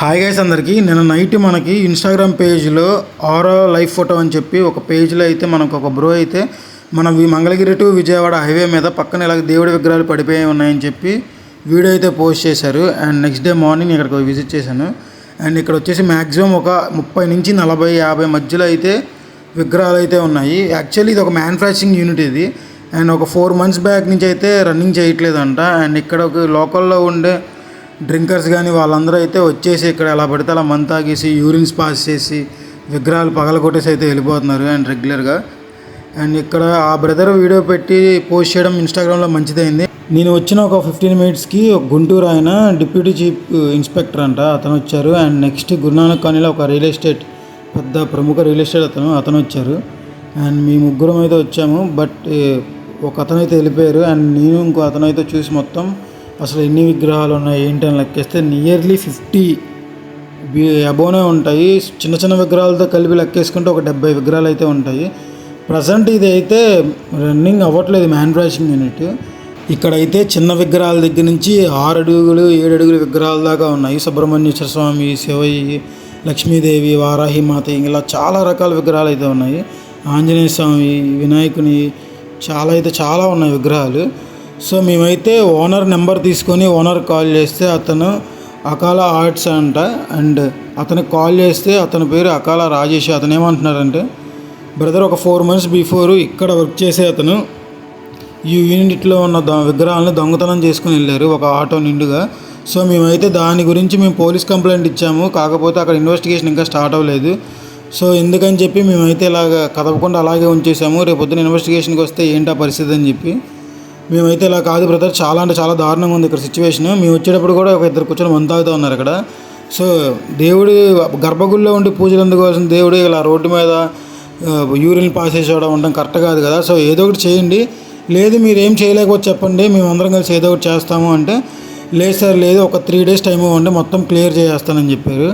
Hi guys అందరికీ. నిన్న night మనకి ఇన్స్టాగ్రామ్ పేజ్లో ఆరో లైఫ్ ఫోటో అని చెప్పి ఒక పేజ్లో అయితే మనకు ఒక బ్రో అయితే మన మంగళగిరి టు విజయవాడ హైవే మీద పక్కన ఇలా దేవుడి విగ్రహాలు పడిపోయి ఉన్నాయని చెప్పి వీడియో అయితే పోస్ట్ చేశారు. అండ్ నెక్స్ట్ డే మార్నింగ్ ఇక్కడికి విజిట్ చేశాను. అండ్ ఇక్కడ వచ్చేసి మ్యాక్సిమం ఒక ముప్పై నుంచి నలభై యాభై మధ్యలో అయితే విగ్రహాలు అయితే ఉన్నాయి. యాక్చువల్లీ ఇది ఒక మ్యానుఫ్యాక్చరింగ్ యూనిట్ ఇది. అండ్ ఒక ఫోర్ మంత్స్ బ్యాక్ నుంచి అయితే రన్నింగ్ చేయట్లేదంట. అండ్ ఇక్కడ ఒక లోకల్లో ఉండే డ్రింకర్స్ కానీ వాళ్ళందరూ అయితే వచ్చేసి ఇక్కడ ఎలా పడితే అలా మంత్ తాగేసి యూరిన్స్ పాస్ చేసి విగ్రహాలు పగల కొట్టేసి అయితే వెళ్ళిపోతున్నారు అండ్ రెగ్యులర్గా. అండ్ ఇక్కడ ఆ బ్రదర్ వీడియో పెట్టి పోస్ట్ చేయడం ఇన్స్టాగ్రామ్లో మంచిదైంది. నేను వచ్చిన ఒక ఫిఫ్టీన్ మినిట్స్కి గుంటూరు ఆయన డిప్యూటీ చీఫ్ ఇన్స్పెక్టర్ అంట అతను వచ్చారు. అండ్ నెక్స్ట్ గురునానక్ కానీలో ఒక రియల్ ఎస్టేట్ పెద్ద ప్రముఖ రియల్ ఎస్టేట్ అతను అతను వచ్చారు. అండ్ మీ ముగ్గురం అయితే వచ్చాము బట్ ఒక అతనైతే వెళ్ళిపోయారు. అండ్ నేను ఇంకో అతనైతే చూసి మొత్తం అసలు ఎన్ని విగ్రహాలు ఉన్నాయి ఏంటి అని లెక్కేస్తే నియర్లీ ఫిఫ్టీ అబోనే ఉంటాయి. చిన్న చిన్న విగ్రహాలతో కలిపి లెక్కేసుకుంటే ఒక డెబ్బై విగ్రహాలు అయితే ఉంటాయి. ప్రజెంట్ ఇది అయితే రన్నింగ్ అవ్వట్లేదు మ్యానుఫ్యాక్చరింగ్ యూనిట్ ఇక్కడైతే చిన్న విగ్రహాల దగ్గర నుంచి ఆరు అడుగులు ఏడు అడుగుల విగ్రహాల దాకా ఉన్నాయి. సుబ్రహ్మణ్యేశ్వర స్వామి శివయ్య లక్ష్మీదేవి వారాహి మాత ఇలా చాలా రకాల విగ్రహాలు అయితే ఉన్నాయి. ఆంజనేయ స్వామి వినాయకుని చాలా అయితే చాలా ఉన్నాయి విగ్రహాలు. సో మేమైతే ఓనర్ నెంబర్ తీసుకొని ఓనర్ కాల్ చేస్తే అతను అకాల ఆర్ట్స్ అంట. అండ్ అతనికి కాల్ చేస్తే అతని పేరు అకాల రాజేష్. అతను ఏమంటున్నారంటే బ్రదర్ ఒక ఫోర్ మంత్స్ బిఫోర్ ఇక్కడ వర్క్ చేసే అతను ఈ యూనిట్లో ఉన్న ద విగ్రహాలను దొంగతనం చేసుకుని వెళ్ళారు ఒక ఆటో నిండుగా. సో మేమైతే దాని గురించి మేము పోలీస్ కంప్లైంట్ ఇచ్చాము. కాకపోతే అక్కడ ఇన్వెస్టిగేషన్ ఇంకా స్టార్ట్ అవ్వలేదు. సో ఎందుకని చెప్పి మేమైతే ఇలాగ కదపకుండా అలాగే ఉంచేసాము. రేపు పొద్దున ఇన్వెస్టిగేషన్కి వస్తే ఏంటా పరిస్థితి అని చెప్పి మేమైతే ఇలా కాదు బ్రదర్ చాలా అంటే చాలా దారుణంగా ఉంది ఇక్కడ సిచ్యువేషన్ మేము వచ్చేటప్పుడు కూడా ఒక ఇద్దరు కూర్చొని మందు తాగుతూ ఉన్నారు ఇక్కడ సో దేవుడి గర్భగుడిలో ఉండి పూజలు అందుకోసం దేవుడు ఇలా రోడ్డు మీద యూరిన్ పాస్ చేసేవడం ఉండడం కరెక్ట్ కాదు కదా. సో ఏదో ఒకటి చేయండి. లేదు మీరు ఏం చేయలేకపోతే చెప్పండి. మేము అందరం కలిసి ఏదో ఒకటి చేస్తాము అంటే లేదు సార్ లేదు ఒక త్రీ డేస్ టైం ఇవ్వండి మొత్తం క్లియర్ చేసేస్తానని చెప్పారు.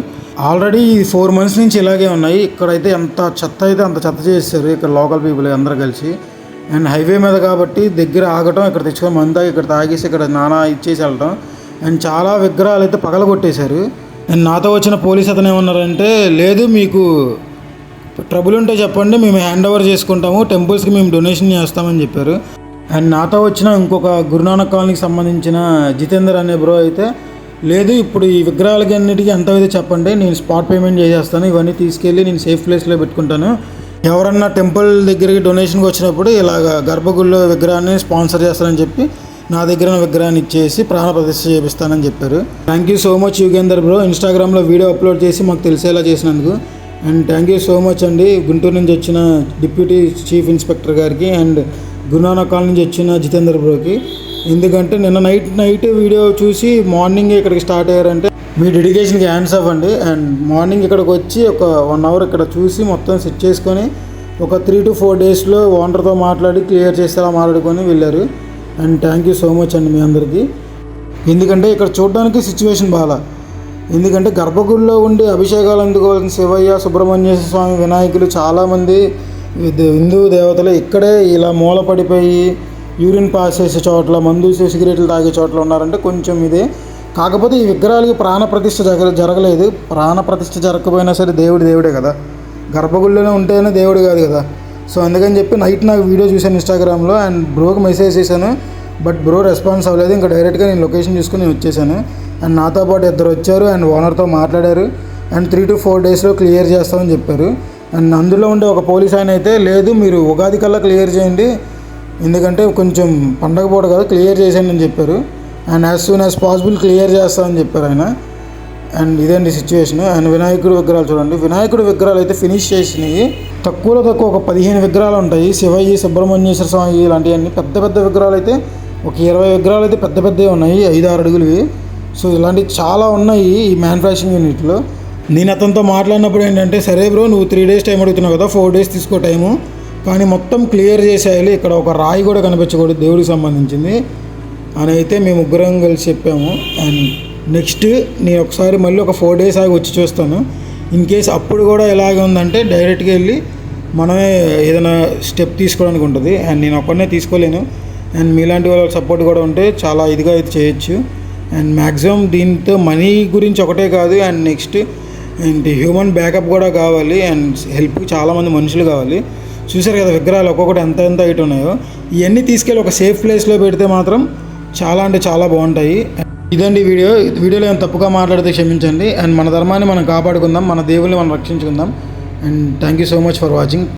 ఆల్రెడీ ఈ ఫోర్ మంత్స్ నుంచి ఇలాగే ఉన్నాయి. ఇక్కడైతే ఎంత చెత్త అయితే అంత చెత్త చేస్తారు ఇక్కడ లోకల్ పీపుల్ అందరూ కలిసి. అండ్ హైవే మీద కాబట్టి దగ్గర ఆగటం ఇక్కడ తెచ్చుకొని మందు ఇక్కడ తాగేసి ఇక్కడ నానా ఇచ్చేసి వెళ్ళటం. అండ్ చాలా విగ్రహాలు అయితే పగలగొట్టేశారు. అండ్ నాతో వచ్చిన పోలీస్ అతను ఏమన్నారంటే లేదు మీకు ట్రబుల్ ఉంటే చెప్పండి మేము హ్యాండ్ ఓవర్ చేసుకుంటాము టెంపుల్స్కి మేము డొనేషన్ చేస్తామని చెప్పారు. అండ్ నాతో వచ్చిన ఇంకొక గురునానక్ కాలనీకి సంబంధించిన జితేందర్ అనే బ్రో అయితే లేదు ఇప్పుడు ఈ విగ్రహాలకి అన్నిటికీ ఎంత అయితే చెప్పండి నేను స్పాట్ పేమెంట్ చేసేస్తాను ఇవన్నీ తీసుకెళ్ళి నేను సేఫ్ ప్లేస్లో పెట్టుకుంటాను. ఎవరన్నా టెంపుల్ దగ్గరికి డొనేషన్కి వచ్చినప్పుడు ఇలాగ గర్భగుళ్ళ విగ్రహాన్ని స్పాన్సర్ చేస్తానని చెప్పి నా దగ్గర విగ్రహాన్ని ఇచ్చేసి ప్రాణ ప్రతిష్ఠ చేపిస్తానని చెప్పారు. Thank you so much Yugender bro ఇన్స్టాగ్రామ్లో వీడియో అప్లోడ్ చేసి మాకు తెలిసేలా చేసినందుకు. And thank you so much అండి. గుంటూరు నుంచి వచ్చిన డిప్యూటీ చీఫ్ ఇన్స్పెక్టర్ గారికి అండ్ గురునానక్ నుంచి వచ్చిన జితేందర్ బ్రోకి. ఎందుకంటే నిన్న నైట్ నైట్ వీడియో చూసి మార్నింగ్ ఇక్కడికి స్టార్ట్ అయ్యారంటే మీ డెడికేషన్కి హ్యాండ్స్ అవ్వండి అండ్. మార్నింగ్ ఇక్కడికి వచ్చి ఒక వన్ అవర్ ఇక్కడ చూసి మొత్తం సెట్ చేసుకొని ఒక త్రీ టు ఫోర్ డేస్లో ఓనర్తో మాట్లాడి క్లియర్ చేసేలా మాట్లాడుకొని వెళ్ళారు. And thank you so much అండి మీ అందరికీ. ఎందుకంటే ఇక్కడ చూడడానికి సిచ్యువేషన్ బాగా. ఎందుకంటే గర్భగుడిలో ఉండి అభిషేకాలు అందుకోవాల్సిన శివయ్య సుబ్రహ్మణ్య స్వామి వినాయకులు చాలామంది హిందూ దేవతలు ఇక్కడే ఇలా మూల పడిపోయి యూరిన్ పాస్ చేసే చోట్ల మందు సిగరెట్లు తాగే చోట్ల ఉన్నారంటే కొంచెం ఇదే. కాకపోతే ఈ విగ్రహాలకి ప్రాణ ప్రతిష్ఠ జరగ జరగలేదు. ప్రాణ ప్రతిష్ఠ జరగకపోయినా సరే దేవుడు దేవుడే కదా. గర్భగుడిలోనే ఉంటేనే దేవుడు కాదు కదా. సో అందుకని చెప్పి నైట్ నాకు వీడియో చూశాను ఇన్స్టాగ్రామ్లో అండ్ బ్రోకి మెసేజ్ చేశాను. బట్ బ్రో రెస్పాన్స్ అవ్వలేదు. ఇంకా డైరెక్ట్గా నేను లొకేషన్ చూసుకుని నేను వచ్చేసాను. అండ్ నాతో పాటు ఇద్దరు వచ్చారు అండ్ ఓనర్తో మాట్లాడారు. అండ్ త్రీ టు ఫోర్ డేస్లో క్లియర్ చేస్తామని చెప్పారు. అండ్ అందులో ఉండే ఒక పోలీస్ ఆయన అయితే లేదు మీరు ఉగాది కల్లా క్లియర్ చేయండి. ఎందుకంటే కొంచెం పండగ పూట కదా క్లియర్ చేసేయండి అని చెప్పారు. And as soon as possible clear చేస్తామని చెప్పారు ఆయన. అండ్ ఇదండి సిచ్యువేషన్ అండ్ వినాయకుడు విగ్రహాలు చూడండి. వినాయకుడు విగ్రహాలు అయితే ఫినిష్ చేసినాయి తక్కువలో తక్కువ ఒక పదిహేను విగ్రహాలు ఉంటాయి. శివయ్య సుబ్రహ్మణ్యేశ్వర స్వామి ఇలాంటివన్నీ పెద్ద పెద్ద విగ్రహాలు అయితే ఒక ఇరవై విగ్రహాలు అయితే పెద్ద పెద్దవి ఉన్నాయి. ఐదు ఆరు అడుగులవి. సో ఇలాంటివి చాలా ఉన్నాయి ఈ మ్యానుఫ్యాక్చరింగ్ యూనిట్లో నేను అతనితో మాట్లాడినప్పుడు ఏంటంటే సరే బ్రో నువ్వు త్రీ డేస్ టైం అడుగుతున్నావు కదా ఫోర్ డేస్ తీసుకో టైము కానీ మొత్తం క్లియర్ చేసేయాలి. ఇక్కడ ఒక రాయి కూడా కనిపించకూడదు దేవుడికి సంబంధించింది. అని అయితే మేము ముగ్గురం కలిసి చెప్పాము. అండ్ నెక్స్ట్ నేను ఒకసారి మళ్ళీ ఒక ఫోర్ డేస్ ఆగి వచ్చి చూస్తాను. ఇన్ కేస్ అప్పుడు కూడా ఎలాగ ఉందంటే డైరెక్ట్గా వెళ్ళి మనమే ఏదైనా స్టెప్ తీసుకోవడానికి ఉంటుంది. అండ్ నేను ఒక్కడనే తీసుకోలేను. అండ్ మీలాంటి వాళ్ళ సపోర్ట్ కూడా ఉంటే చాలా ఇదిగా అయితే చేయొచ్చు. అండ్ మ్యాక్సిమం దీంతో మనీ గురించి ఒకటే కాదు. And next and human backup కూడా కావాలి. అండ్ హెల్ప్ చాలామంది మనుషులు కావాలి. చూసారు కదా విగ్రహాలు ఒక్కొక్కటి ఎంత ఎంత హైట్ ఉన్నాయో. ఇవన్నీ తీసుకెళ్ళి ఒక సేఫ్ ప్లేస్లో పెడితే మాత్రం చాలా అంటే చాలా బాగుంటాయి. ఇదండి వీడియో. వీడియోలో ఏం తప్పుగా మాట్లాడితే క్షమించండి. అండ్ మన ధర్మాన్ని మనం కాపాడుకుందాం. మన దేవుల్ని మనం రక్షించుకుందాం. And thank you so much for watching.